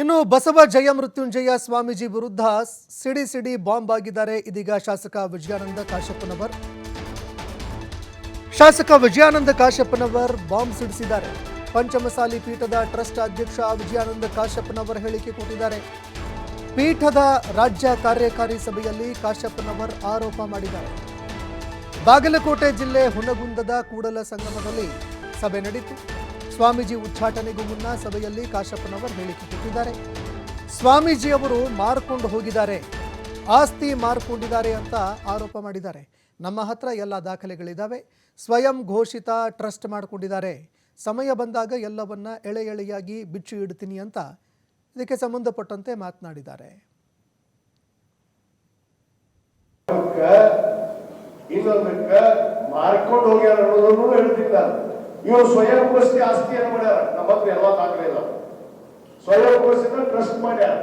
ಇನ್ನು ಬಸವ ಜಯ ಮೃತ್ಯುಂಜಯ ಸ್ವಾಮೀಜಿ ವಿರುದ್ಧ ಸಿಡಿ ಸಿಡಿ ಬಾಂಬ್ ಆಗಿದ್ದಾರೆ. ಇದೀಗ ಶಾಸಕ ವಿಜಯಾನಂದ ಕಾಶಪ್ಪನವರ್. ಶಾಸಕ ವಿಜಯಾನಂದ ಕಾಶಪ್ಪನವರ್ ಬಾಂಬ್ ಸಿಡಿಸಿದ್ದಾರೆ. ಪಂಚಮಸಾಲಿ ಪೀಠದ ಟ್ರಸ್ಟ್ ಅಧ್ಯಕ್ಷ ವಿಜಯಾನಂದ ಕಾಶಪ್ಪನವರ್ ಹೇಳಿಕೆ ಕೊಟ್ಟಿದ್ದಾರೆ. ಪೀಠದ ರಾಜ್ಯ ಕಾರ್ಯಕಾರಿ ಸಭೆಯಲ್ಲಿ ಕಾಶಪ್ಪನವರ್ ಆರೋಪ ಮಾಡಿದ್ದಾರೆ. ಬಾಗಲಕೋಟೆ ಜಿಲ್ಲೆ ಹುನಗುಂದದ ಕೂಡಲ ಸಂಗಮದಲ್ಲಿ ಸಭೆ ನಡೆಯಿತು ಸ್ವಾಮೀಜಿ ಉಚ್ಚಾಟನೆಗೂ ಮುನ್ನ ಸಭೆಯಲ್ಲಿ ಕಾಶಪ್ಪನವರು ಹೇಳಿಕೆ ಕೊಟ್ಟಿದ್ದಾರೆ. ಸ್ವಾಮೀಜಿ ಅವರು ಮಾರ್ಕೊಂಡು ಹೋಗಿದ್ದಾರೆ. ಆಸ್ತಿ ಮಾರ್ಕೊಂಡಿದ್ದಾರೆ ಅಂತ ಆರೋಪ ಮಾಡಿದ್ದಾರೆ. ನಮ್ಮ ಹತ್ರ ಎಲ್ಲ ದಾಖಲೆಗಳಿದ್ದಾವೆ ಸ್ವಯಂ ಘೋಷಿತ ಟ್ರಸ್ಟ್ ಮಾಡಿಕೊಂಡಿದ್ದಾರೆ. ಸಮಯ ಬಂದಾಗ ಎಲ್ಲವನ್ನ ಎಳೆ ಎಳೆಯಾಗಿ ಬಿಚ್ಚು ಇಡ್ತೀನಿ ಅಂತ ಇದಕ್ಕೆ ಸಂಬಂಧಪಟ್ಟಂತೆ ಮಾತನಾಡಿದ್ದಾರೆ. ಇನ್ನೊಂದಕ್ಕ ಮಾರ್ಕೊಂಡು ಹೋಗ್ಯಾರ ಅನ್ನೋದನ್ನು ಹೇಳ್ತೀನಿ ಇವರು ಸ್ವಯಂ ಘೋಷಿತ ಆಸ್ತಿಯನ್ನು ಮಾಡ್ಯಾರ? ನಮ್ಮ ಹತ್ರ ಎಲ್ಲ ದಾಖಲೆ ಇಲ್ಲ ಸ್ವಯಂ ಘೋಷಿತ ಟ್ರಸ್ಟ್ ಮಾಡ್ಯಾರ.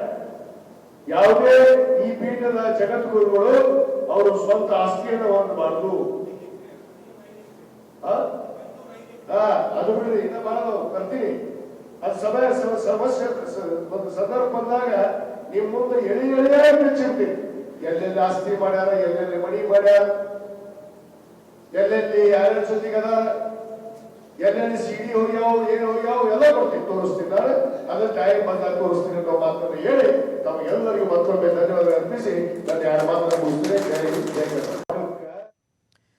ಯಾವುದೇ ಈ ಪೀಠದ ಜಗದ್ಗುರುಗಳು ಅವರು ಸ್ವಂತ ಆಸ್ತಿಯನ್ನು ಹೊಂದಬಾರದು. ಅದು ಬಿಡ್ರಿ, ಇನ್ನ ಬಾರದು ಬರ್ತೀನಿ. ಅದು ಸಭೆ ಸಮಸ್ಯೆ ಒಂದು ಸಂದರ್ಭ ಬಂದಾಗ ನಿಮ್ ಮುಂದೆ ಎಳಿ, ಎಳಿಯೇ ಬಿಚ್ಚಿರ್ತೀನಿ ಎಲ್ಲೆಲ್ಲಿ ಆಸ್ತಿ ಮಾಡ್ಯಾರ, ಎಲ್ಲೆಲ್ಲಿ ಮಣಿ ಮಾಡ್ಯಾರ, ಎಲ್ಲೆಲ್ಲಿ ಯಾರ್ಯಾರ ಅದಾರ ಎಲ್ಲೆಲ್ಲಿ ಸಿಡಿ ಹೋಗ್ಯಾವ, ಏನು ಯಾವ ಎಲ್ಲ ಕೊಡ್ತೀನಿ ತೋರಿಸ್ತಿದ್ದಾರೆ ಅದ್ರ ಟೈಮ್ ಬಂದಾಗ ತೋರಿಸ್ತೀನಿ ಅನ್ನೋ ಮಾತನ್ನು ಹೇಳಿ ತಮಗೆಲ್ಲರಿಗೂ ಮತ್ತೊಮ್ಮೆ ಧನ್ಯವಾದ ಅರ್ಪಿಸಿ